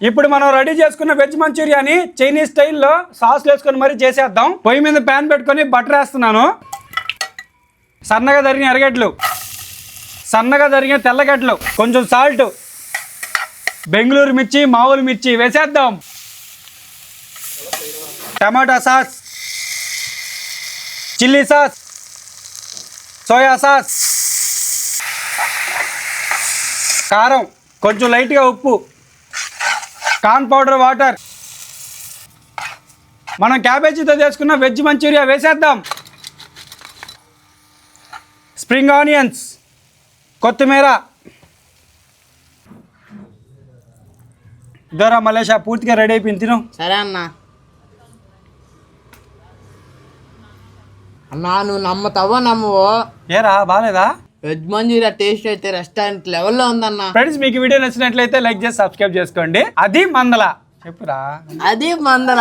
ఇప్పుడు మనం రెడీ చేసుకున్న వెజ్ మంచూరియాని చైనీస్ స్టైల్లో సాస్ వేసుకొని మరీ చేసేద్దాం. పొయ్యి మీద ప్యాన్ పెట్టుకొని బటర్ వేస్తున్నాను. సన్నగా తరిగిన ఎరగడ్లు సన్నగా తరిగిన తెల్లగడ్డలు. కొంచెం సాల్ట్. బెంగళూరు మిర్చి మామూలు మిర్చి వేసేద్దాం. టమాటా sauce. Chilli sauce. Soya sauce. కారం. కొంచెం లైట్గా ఉప్పు. Corn powder water. మనం క్యాబేజీతో చేసుకున్న వెజ్ మంచూరియా వేసేద్దాం. స్ప్రింగ్ ఆనియన్స్ కొత్తిమీర. దూరా మలేషియా పూర్తిగా రెడీ అయిపోయింది తిను. సరే అన్న. అన్నా నువ్వు నమ్మతావో నమ్మవో? ఏరా బాగాలేదా వెజ్ మంచూరియా టేస్ట్ అయితే రెస్టారెంట్ లెవెల్లో ఉందన్న. ఫ్రెండ్స్ మీకు వీడియో నచ్చినట్లయితే లైక్ చేసి సబ్స్క్రైబ్ చేసుకోండి. అది మందల. చెప్పురా. అది మందల.